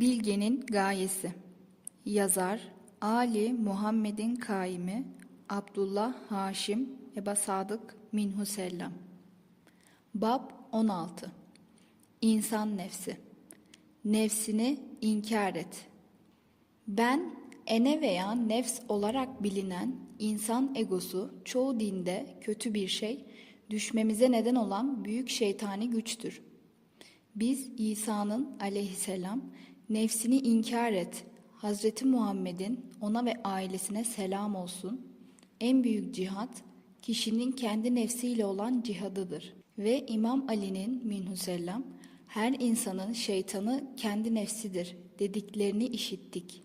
Bilgenin Gayesi Yazar Ali Muhammed'in Kaimi Abdullah Haşim Eba Sadık Minhusellam Bab 16 İnsan Nefsi Nefsini inkar et. Ben, ene veya nefs olarak bilinen insan egosu çoğu dinde kötü bir şey, düşmemize neden olan büyük şeytani güçtür. Biz İsa'nın aleyhisselam nefsini inkar et. Hazreti Muhammed'in ona ve ailesine selam olsun. En büyük cihat kişinin kendi nefsiyle olan cihadıdır. Ve İmam Ali'nin minhusellam her insanın şeytanı kendi nefsidir dediklerini işittik.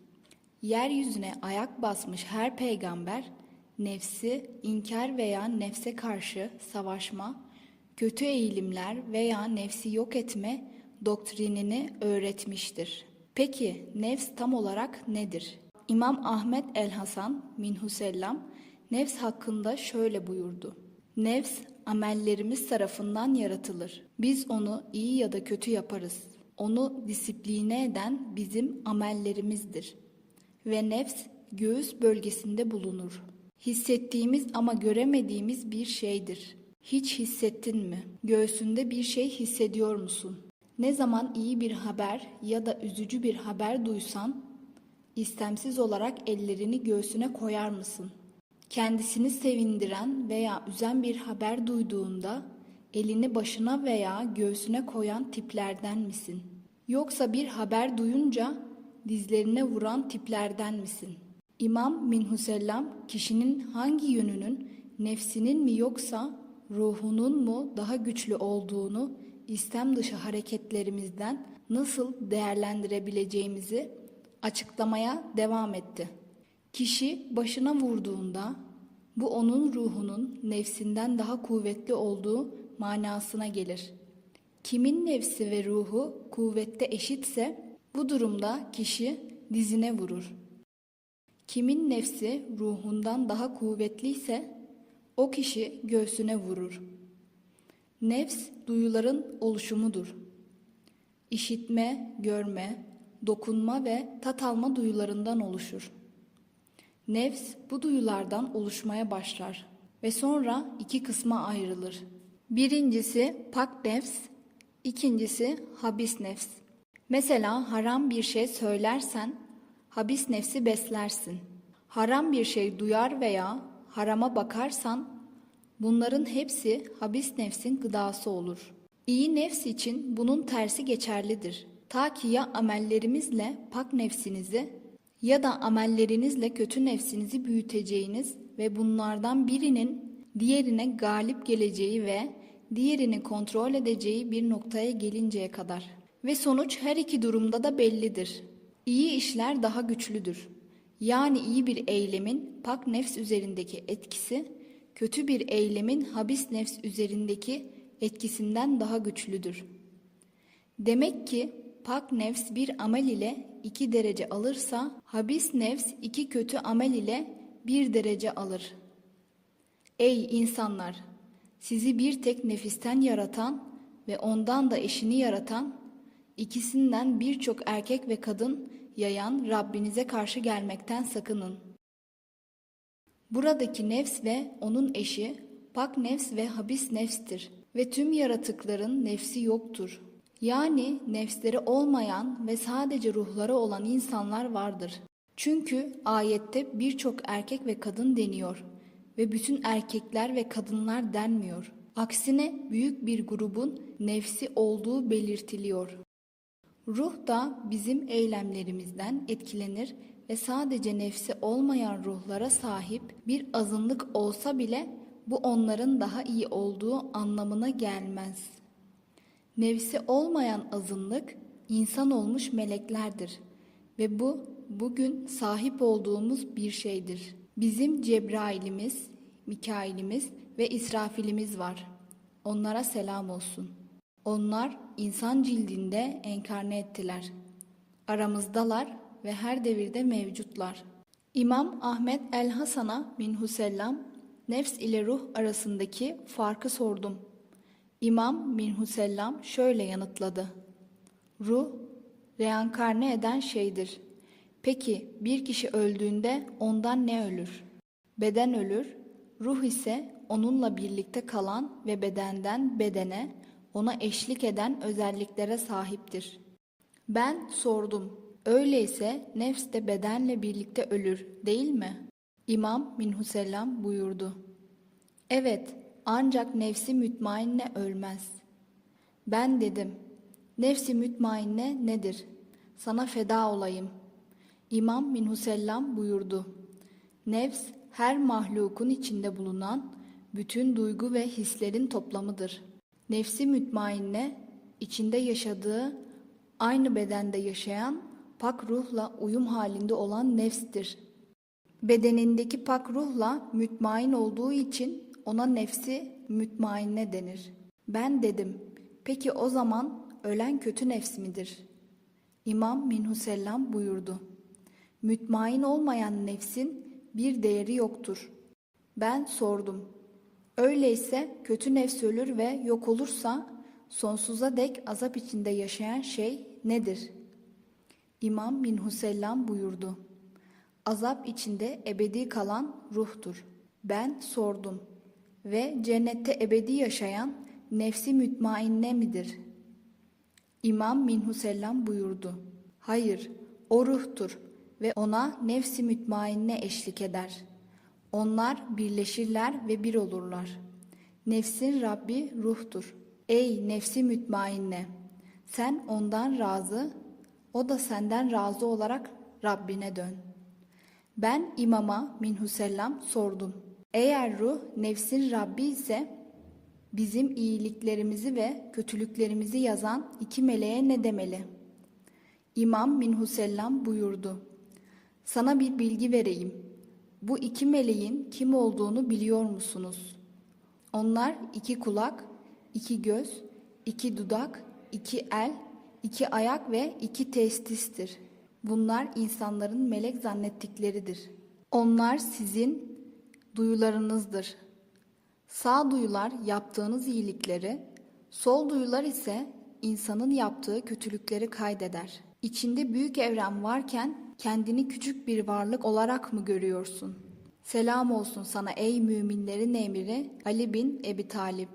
Yeryüzüne ayak basmış her peygamber nefsi inkar veya nefse karşı savaşma, kötü eğilimler veya nefsi yok etme doktrinini öğretmiştir. Peki nefs tam olarak nedir? İmam Ahmet el-Hasan minhusellam nefs hakkında şöyle buyurdu. Nefs amellerimiz tarafından yaratılır. Biz onu iyi ya da kötü yaparız. Onu disipline eden bizim amellerimizdir. Ve nefs göğüs bölgesinde bulunur. Hissettiğimiz ama göremediğimiz bir şeydir. Hiç hissettin mi? Göğsünde bir şey hissediyor musun? Ne zaman iyi bir haber ya da üzücü bir haber duysan, istemsiz olarak ellerini göğsüne koyar mısın? Kendisini sevindiren veya üzen bir haber duyduğunda elini başına veya göğsüne koyan tiplerden misin? Yoksa bir haber duyunca dizlerine vuran tiplerden misin? İmam Minhusellam kişinin hangi yönünün nefsinin mi yoksa ruhunun mu daha güçlü olduğunu istem dışı hareketlerimizden nasıl değerlendirebileceğimizi açıklamaya devam etti. Kişi başına vurduğunda bu onun ruhunun nefsinden daha kuvvetli olduğu manasına gelir. Kimin nefsi ve ruhu kuvvette eşitse bu durumda kişi dizine vurur. Kimin nefsi ruhundan daha kuvvetliyse o kişi göğsüne vurur. Nefs duyuların oluşumudur. İşitme, görme, dokunma ve tat alma duyularından oluşur. Nefs bu duyulardan oluşmaya başlar ve sonra iki kısma ayrılır. Birincisi pak nefs, ikincisi habis nefs. Mesela haram bir şey söylersen habis nefsi beslersin. Haram bir şey duyar veya harama bakarsan bunların hepsi habis nefsin gıdası olur. İyi nefs için bunun tersi geçerlidir. Ta ki ya amellerimizle pak nefsinizi ya da amellerinizle kötü nefsinizi büyüteceğiniz ve bunlardan birinin diğerine galip geleceği ve diğerini kontrol edeceği bir noktaya gelinceye kadar. Ve sonuç her iki durumda da bellidir. İyi işler daha güçlüdür. Yani iyi bir eylemin pak nefs üzerindeki etkisi, kötü bir eylemin habis nefs üzerindeki etkisinden daha güçlüdür. Demek ki pak nefs bir amel ile iki derece alırsa, habis nefs iki kötü amel ile bir derece alır. Ey insanlar! Sizi bir tek nefisten yaratan ve ondan da eşini yaratan, ikisinden birçok erkek ve kadın yayan Rabbinize karşı gelmekten sakının. Buradaki nefs ve onun eşi pak nefs ve habis nefstir ve tüm yaratıkların nefsi yoktur. Yani nefsleri olmayan ve sadece ruhları olan insanlar vardır. Çünkü ayette birçok erkek ve kadın deniyor ve bütün erkekler ve kadınlar denmiyor. Aksine büyük bir grubun nefsi olduğu belirtiliyor. Ruh da bizim eylemlerimizden etkilenir ve sadece nefsi olmayan ruhlara sahip bir azınlık olsa bile bu onların daha iyi olduğu anlamına gelmez. Nefsi olmayan azınlık insan olmuş meleklerdir ve bu bugün sahip olduğumuz bir şeydir. Bizim Cebrail'imiz, Mikail'imiz ve İsrafil'imiz var. Onlara selam olsun. Onlar insan cildinde enkarne ettiler. Aramızdalar ve her devirde mevcutlar. İmam Ahmet el-Hasan'a minhusellam nefs ile ruh arasındaki farkı sordum. İmam minhusellam şöyle yanıtladı. Ruh reenkarne eden şeydir. Peki bir kişi öldüğünde ondan ne ölür? Beden ölür, ruh ise onunla birlikte kalan ve bedenden bedene ona eşlik eden özelliklere sahiptir. Ben sordum. Öyleyse nefs de bedenle birlikte ölür, değil mi? İmam Minhusellam buyurdu. Evet, ancak nefsi mütmainne ölmez. Ben dedim, nefsi mütmainne nedir? Sana feda olayım. İmam Minhusellam buyurdu. Nefs, her mahlukun içinde bulunan bütün duygu ve hislerin toplamıdır. Nefsi mütmainne, içinde yaşadığı, aynı bedende yaşayan, pak ruhla uyum halinde olan nefstir. Bedenindeki pak ruhla mütmain olduğu için ona nefsi mütmainne denir. Ben dedim, peki o zaman ölen kötü nefs midir? İmam Minhusellam buyurdu. Mütmain olmayan nefsin bir değeri yoktur. Ben sordum. Öyleyse kötü nefs ölür ve yok olursa sonsuza dek azap içinde yaşayan şey nedir? İmam Minhusellam buyurdu. Azap içinde ebedi kalan ruhtur. Ben sordum. Ve cennette ebedi yaşayan nefsi mütmainne midir? İmam Minhusellam buyurdu. Hayır, o ruhtur ve ona nefsi mütmainne eşlik eder. Onlar birleşirler ve bir olurlar. Nefsin Rabbi ruhtur. Ey nefsi mütmainne! Sen ondan razı, o da senden razı olarak Rabbine dön. Ben imama Minhusellam sordum. Eğer ruh nefsin Rabbi ise bizim iyiliklerimizi ve kötülüklerimizi yazan iki meleğe ne demeli? İmam Minhusellam buyurdu. Sana bir bilgi vereyim. Bu iki meleğin kim olduğunu biliyor musunuz? Onlar iki kulak, iki göz, iki dudak, iki el, iki ayak ve iki testistir. Bunlar insanların melek zannettikleridir. Onlar sizin duyularınızdır. Sağ duyular yaptığınız iyilikleri, sol duyular ise insanın yaptığı kötülükleri kaydeder. İçinde büyük evren varken kendini küçük bir varlık olarak mı görüyorsun? Selam olsun sana ey müminlerin emiri Ali bin Ebi Talip.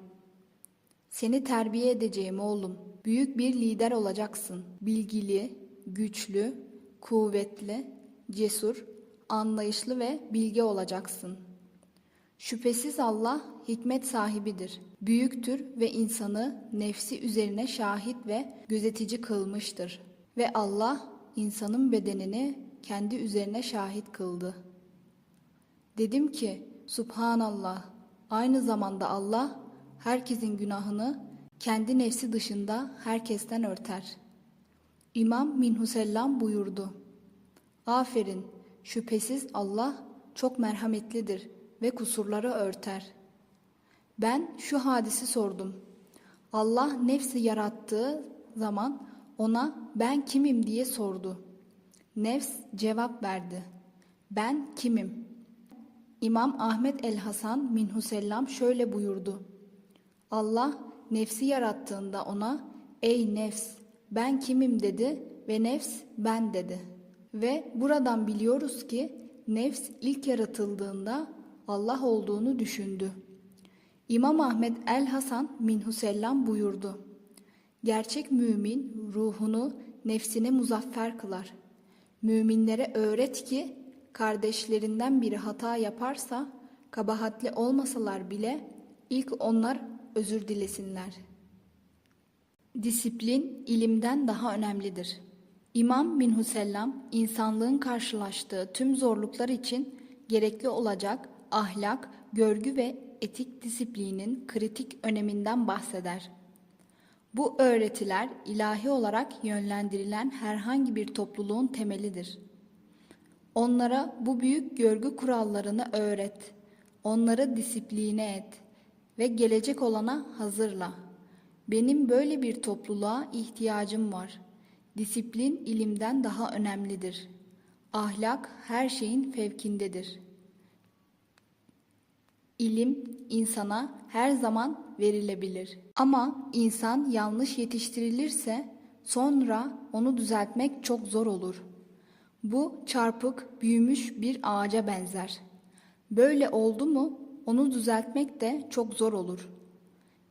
Seni terbiye edeceğim oğlum. Büyük bir lider olacaksın. Bilgili, güçlü, kuvvetli, cesur, anlayışlı ve bilge olacaksın. Şüphesiz Allah hikmet sahibidir. Büyüktür ve insanı nefsi üzerine şahit ve gözetici kılmıştır. Ve Allah insanın bedenini kendi üzerine şahit kıldı. Dedim ki, Subhanallah, aynı zamanda Allah herkesin günahını kendi nefsi dışında herkesten örter. İmam Minhusellam buyurdu. Aferin, şüphesiz Allah çok merhametlidir ve kusurları örter. Ben şu hadisi sordum. Allah nefsi yarattığı zaman ona ben kimim diye sordu. Nefs cevap verdi. Ben kimim? İmam Ahmet el Hasan Minhusellam şöyle buyurdu. Allah nefsi yarattığında ona ey nefs ben kimim dedi ve nefs ben dedi. Ve buradan biliyoruz ki nefs ilk yaratıldığında Allah olduğunu düşündü. İmam Ahmet el Hasan Minhusellam buyurdu. Gerçek mümin ruhunu nefsine muzaffer kılar. Müminlere öğret ki kardeşlerinden biri hata yaparsa kabahatli olmasalar bile ilk onlar özür dilesinler. Disiplin ilimden daha önemlidir. İmam bin Husellam insanlığın karşılaştığı tüm zorluklar için gerekli olacak ahlak, görgü ve etik disiplinin kritik öneminden bahseder. Bu öğretiler ilahi olarak yönlendirilen herhangi bir topluluğun temelidir. Onlara bu büyük görgü kurallarını öğret, onları disipline et ve gelecek olana hazırla. Benim böyle bir topluluğa ihtiyacım var. Disiplin ilimden daha önemlidir. Ahlak her şeyin fevkindedir.'' İlim insana her zaman verilebilir. Ama insan yanlış yetiştirilirse sonra onu düzeltmek çok zor olur. Bu çarpık, büyümüş bir ağaca benzer. Böyle oldu mu onu düzeltmek de çok zor olur.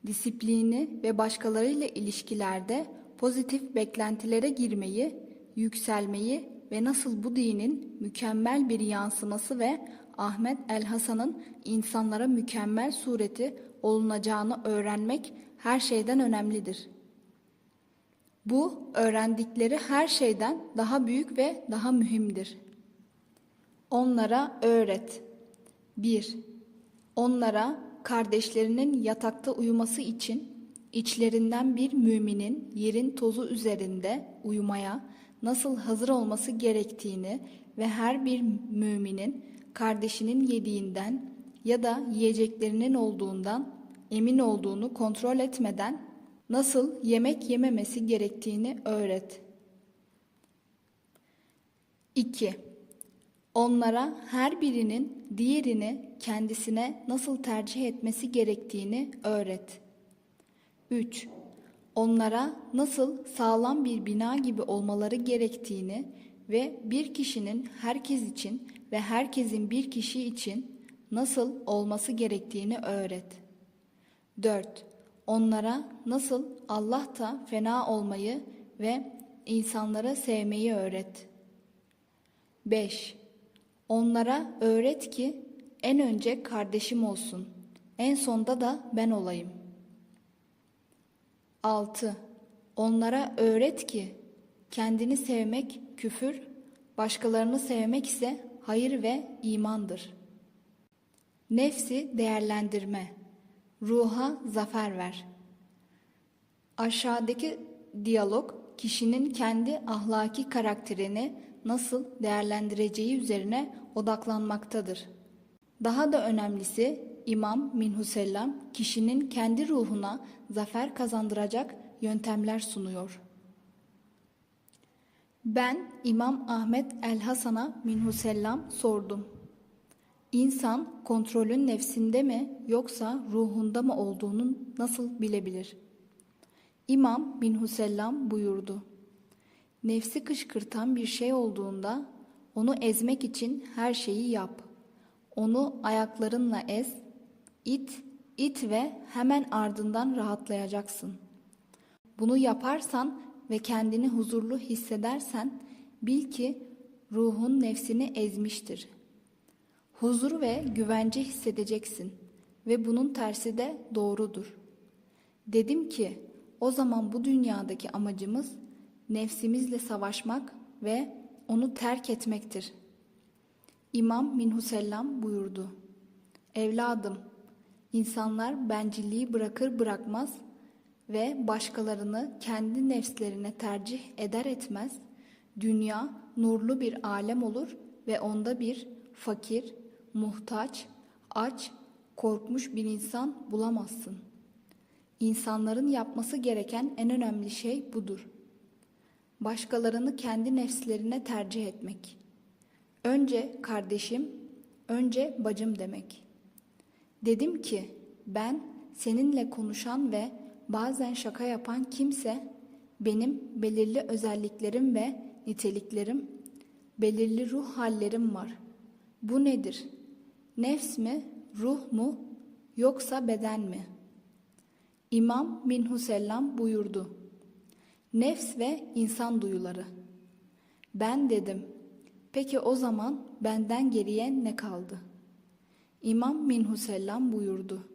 Disiplini ve başkalarıyla ilişkilerde pozitif beklentilere girmeyi, yükselmeyi ve nasıl bu dinin mükemmel bir yansıması ve Ahmet el Hasan'ın insanlara mükemmel sureti olunacağını öğrenmek her şeyden önemlidir. Bu öğrendikleri her şeyden daha büyük ve daha mühimdir. Onlara öğret. 1. Onlara kardeşlerinin yatakta uyuması için içlerinden bir müminin yerin tozu üzerinde uyumaya nasıl hazır olması gerektiğini ve her bir müminin kardeşinin yediğinden ya da yiyeceklerinin olduğundan emin olduğunu kontrol etmeden nasıl yemek yememesi gerektiğini öğret. 2. Onlara her birinin diğerini kendisine nasıl tercih etmesi gerektiğini öğret. 3. Onlara nasıl sağlam bir bina gibi olmaları gerektiğini ve bir kişinin herkes için ve herkesin bir kişi için nasıl olması gerektiğini öğret. 4. Onlara nasıl Allah'ta fena olmayı ve insanlara sevmeyi öğret. 5. Onlara öğret ki en önce kardeşim olsun, en sonda da ben olayım. 6. Onlara öğret ki kendini sevmek küfür, başkalarını sevmek ise hayır ve imandır. Nefsi değerlendirme, ruha zafer ver. Aşağıdaki diyalog kişinin kendi ahlaki karakterini nasıl değerlendireceği üzerine odaklanmaktadır. Daha da önemlisi İmam Minhusellam kişinin kendi ruhuna zafer kazandıracak yöntemler sunuyor. Ben İmam Ahmet el Hasan'a Minhusellam sordum. İnsan kontrolün nefsinde mi yoksa ruhunda mı olduğunu nasıl bilebilir? İmam Minhusellam buyurdu. Nefsi kışkırtan bir şey olduğunda onu ezmek için her şeyi yap. Onu ayaklarınla ez, it, it ve hemen ardından rahatlayacaksın. Bunu yaparsan ve kendini huzurlu hissedersen bil ki ruhun nefsini ezmiştir. Huzur ve güvence hissedeceksin ve bunun tersi de doğrudur. Dedim ki o zaman bu dünyadaki amacımız nefsimizle savaşmak ve onu terk etmektir. İmam Minhusellam buyurdu. Evladım, insanlar bencilliği bırakır bırakmaz ve başkalarını kendi nefslerine tercih eder etmez, dünya nurlu bir alem olur ve onda bir fakir, muhtaç, aç, korkmuş bir insan bulamazsın. İnsanların yapması gereken en önemli şey budur. Başkalarını kendi nefslerine tercih etmek. Önce kardeşim, önce bacım demek. Dedim ki ben seninle konuşan ve bazen şaka yapan kimse benim belirli özelliklerim ve niteliklerim, belirli ruh hallerim var. Bu nedir? Nefs mi, ruh mu yoksa beden mi? İmam Minhusellam buyurdu. Nefs ve insan duyuları. Ben dedim. Peki o zaman benden geriye ne kaldı? İmam Minhusellam buyurdu.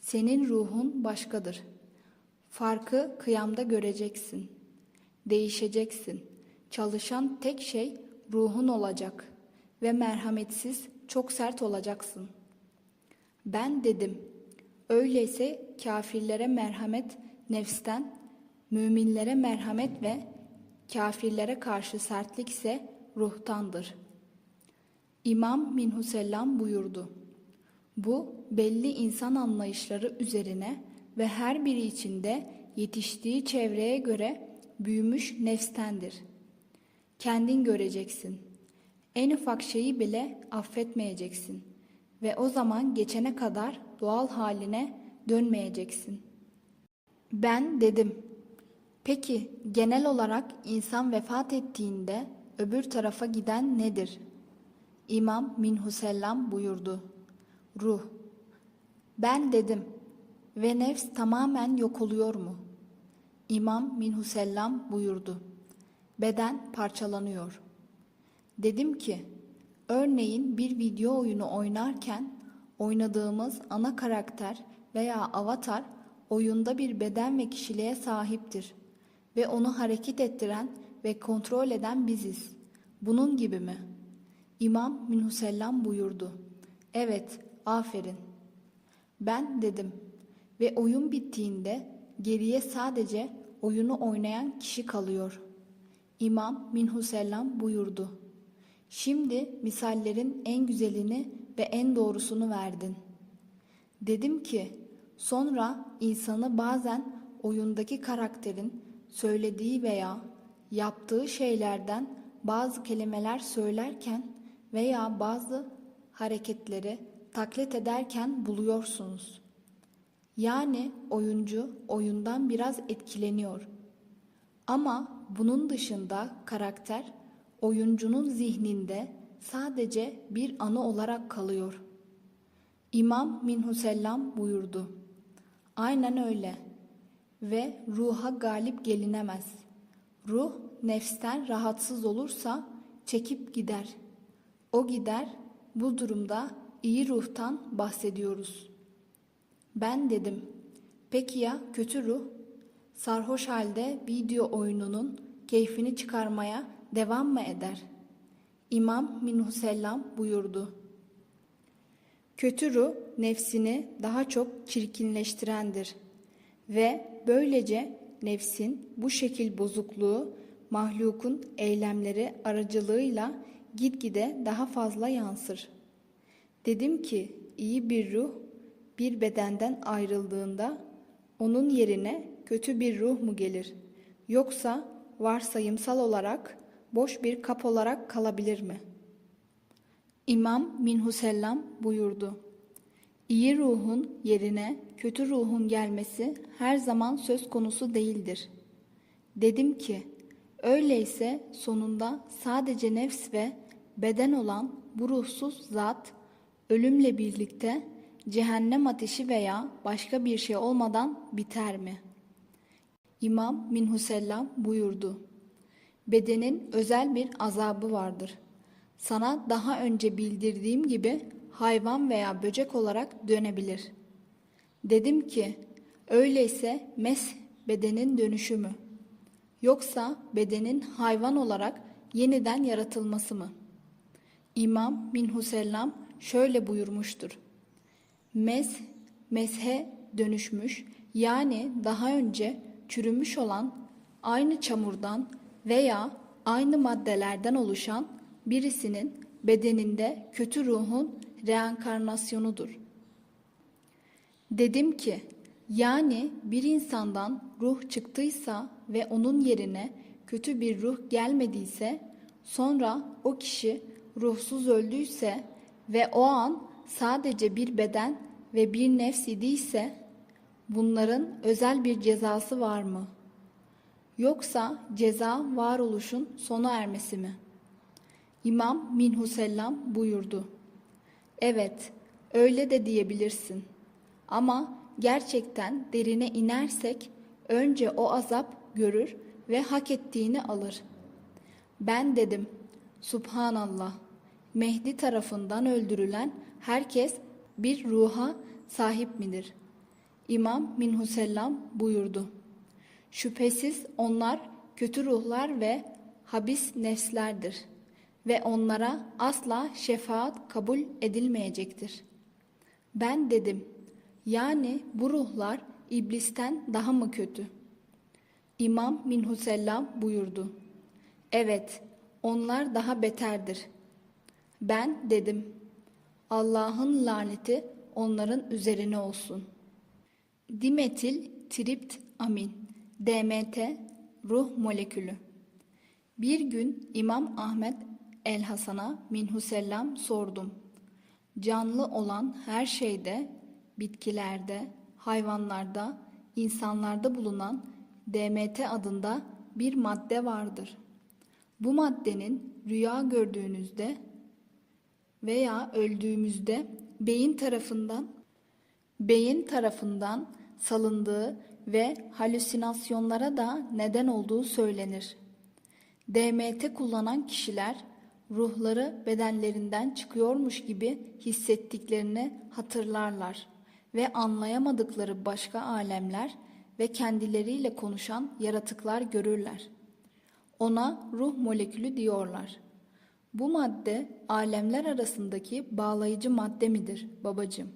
Senin ruhun başkadır. Farkı kıyamda göreceksin. Değişeceksin. Çalışan tek şey ruhun olacak ve merhametsiz, çok sert olacaksın. Ben dedim, öyleyse kafirlere merhamet nefsten, müminlere merhamet ve kafirlere karşı sertlik ise ruhtandır. İmam Minhusellam buyurdu. Bu belli insan anlayışları üzerine ve her biri içinde yetiştiği çevreye göre büyümüş nefstendir. Kendin göreceksin. En ufak şeyi bile affetmeyeceksin ve o zaman geçene kadar doğal haline dönmeyeceksin. Ben dedim, Peki genel olarak insan vefat ettiğinde öbür tarafa giden nedir? İmam Minhusellam buyurdu. Ruh. Ben dedim ve nefs tamamen yok oluyor mu? İmam Minhusellam buyurdu. Beden parçalanıyor. Dedim ki, örneğin bir video oyunu oynarken oynadığımız ana karakter veya avatar oyunda bir beden ve kişiliğe sahiptir ve onu hareket ettiren ve kontrol eden biziz. Bunun gibi mi? İmam Minhusellam buyurdu. Evet, aferin. Ben dedim ve oyun bittiğinde geriye sadece oyunu oynayan kişi kalıyor. İmam Minhusellam buyurdu. Şimdi misallerin en güzelini ve en doğrusunu verdin. Dedim ki, sonra insanı bazen oyundaki karakterin söylediği veya yaptığı şeylerden bazı kelimeler söylerken veya bazı hareketleri taklit ederken buluyorsunuz. Yani oyuncu oyundan biraz etkileniyor. Ama bunun dışında karakter oyuncunun zihninde sadece bir anı olarak kalıyor. İmam Minhusellam buyurdu. Aynen öyle. Ve ruha galip gelinemez. Ruh nefsten rahatsız olursa çekip gider. O gider. Bu durumda iyi ruhtan bahsediyoruz. Ben dedim. Peki ya kötü ruh? Sarhoş halde video oyununun keyfini çıkarmaya devam mı eder? İmam Minhusellam buyurdu. Kötü ruh nefsini daha çok çirkinleştirendir ve böylece nefsin bu şekil bozukluğu mahlukun eylemleri aracılığıyla gitgide daha fazla yansır. Dedim ki iyi bir ruh bir bedenden ayrıldığında onun yerine kötü bir ruh mu gelir? Yoksa varsayımsal olarak boş bir kap olarak kalabilir mi? İmam Minhusellam buyurdu. İyi ruhun yerine kötü ruhun gelmesi her zaman söz konusu değildir. Dedim ki, öyleyse sonunda sadece nefs ve beden olan bu ruhsuz zat ölümle birlikte cehennem ateşi veya başka bir şey olmadan biter mi? İmam Minhusellam buyurdu. Bedenin özel bir azabı vardır. Sana daha önce bildirdiğim gibi hayvan veya böcek olarak dönebilir. Dedim ki, öyleyse mes bedenin dönüşümü. Yoksa bedenin hayvan olarak yeniden yaratılması mı? İmam Minhusellam şöyle buyurmuştur. Mes, meshe dönüşmüş yani daha önce çürümüş olan aynı çamurdan veya aynı maddelerden oluşan birisinin bedeninde kötü ruhun reenkarnasyonudur. Dedim ki, yani bir insandan ruh çıktıysa ve onun yerine kötü bir ruh gelmediyse, sonra o kişi ruhsuz öldüyse ve o an sadece bir beden ve bir nefs idiyse, bunların özel bir cezası var mı? Yoksa ceza varoluşun sona ermesi mi? İmam Minhusellam buyurdu. Evet, öyle de diyebilirsin. Ama gerçekten derine inersek önce o azap görür ve hak ettiğini alır. Ben dedim, Subhanallah, Mehdi tarafından öldürülen herkes bir ruha sahip midir? İmam Minhusellam buyurdu. Şüphesiz onlar kötü ruhlar ve habis nefslerdir ve onlara asla şefaat kabul edilmeyecektir. Ben dedim, yani bu ruhlar iblisten daha mı kötü? İmam Minhusellam buyurdu. Evet, onlar daha beterdir. Ben dedim, Allah'ın laneti onların üzerine olsun. Dimetil tript amin. DMT ruh molekülü. Bir gün İmam Ahmet El Hasan'a minhusellam sordum. Canlı olan her şeyde, bitkilerde, hayvanlarda, insanlarda bulunan DMT adında bir madde vardır. Bu maddenin rüya gördüğünüzde veya öldüğümüzde beyin tarafından beyin tarafından salındığı ve halüsinasyonlara da neden olduğu söylenir. DMT kullanan kişiler ruhları bedenlerinden çıkıyormuş gibi hissettiklerini hatırlarlar ve anlayamadıkları başka alemler ve kendileriyle konuşan yaratıklar görürler. Ona ruh molekülü diyorlar. Bu madde alemler arasındaki bağlayıcı madde midir babacığım?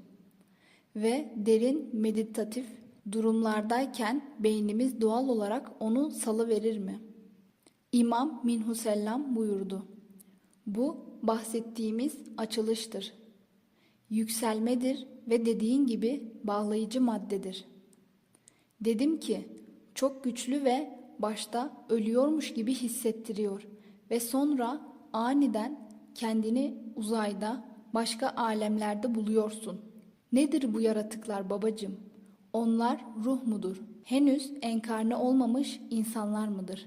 Ve derin meditatif durumlardayken beynimiz doğal olarak onu salı verir mi? İmam Minhusellam buyurdu. Bu bahsettiğimiz açılıştır. Yükselmedir ve dediğin gibi bağlayıcı maddedir. Dedim ki çok güçlü ve başta ölüyormuş gibi hissettiriyor ve sonra aniden kendini uzayda başka alemlerde buluyorsun. Nedir bu yaratıklar babacığım? Onlar ruh mudur? Henüz enkarne olmamış insanlar mıdır?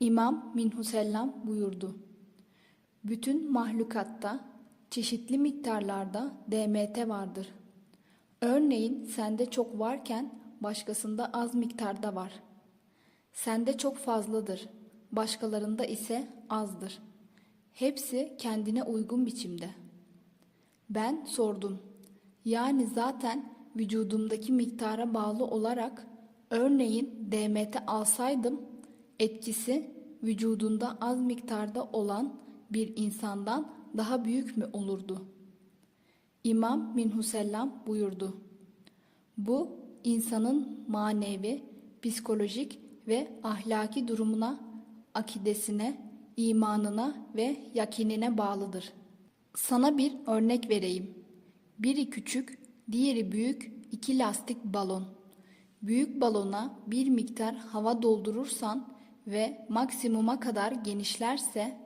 İmam Minhusellam buyurdu. Bütün mahlukatta çeşitli miktarlarda DMT vardır. Örneğin sende çok varken başkasında az miktarda var. Sende çok fazladır, başkalarında ise azdır. Hepsi kendine uygun biçimde. Ben sordum. Yani zaten vücudumdaki miktara bağlı olarak örneğin DMT alsaydım etkisi vücudunda az miktarda olan bir insandan daha büyük mü olurdu? İmam Minhusellam buyurdu. Bu insanın manevi, psikolojik ve ahlaki durumuna, akidesine, imanına ve yakinine bağlıdır. Sana bir örnek vereyim. Biri küçük, diğeri büyük iki lastik balon. Büyük balona bir miktar hava doldurursan ve maksimuma kadar genişlerse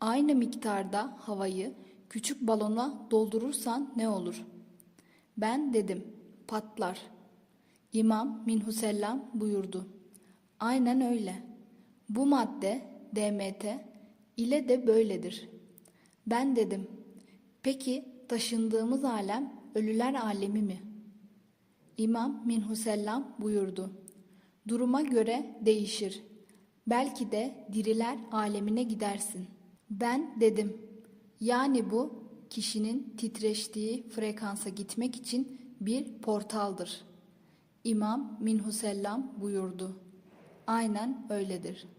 aynı miktarda havayı küçük balona doldurursan ne olur? Ben dedim, patlar. İmam Minhusellam buyurdu. Aynen öyle. Bu madde DMT ile de böyledir. Ben dedim, peki taşındığımız alem ölüler alemi mi? İmam Minhusellam buyurdu. Duruma göre değişir. Belki de diriler alemine gidersin. Ben dedim. Yani bu kişinin titreştiği frekansa gitmek için bir portaldır. İmam Minhusellam buyurdu. Aynen öyledir.''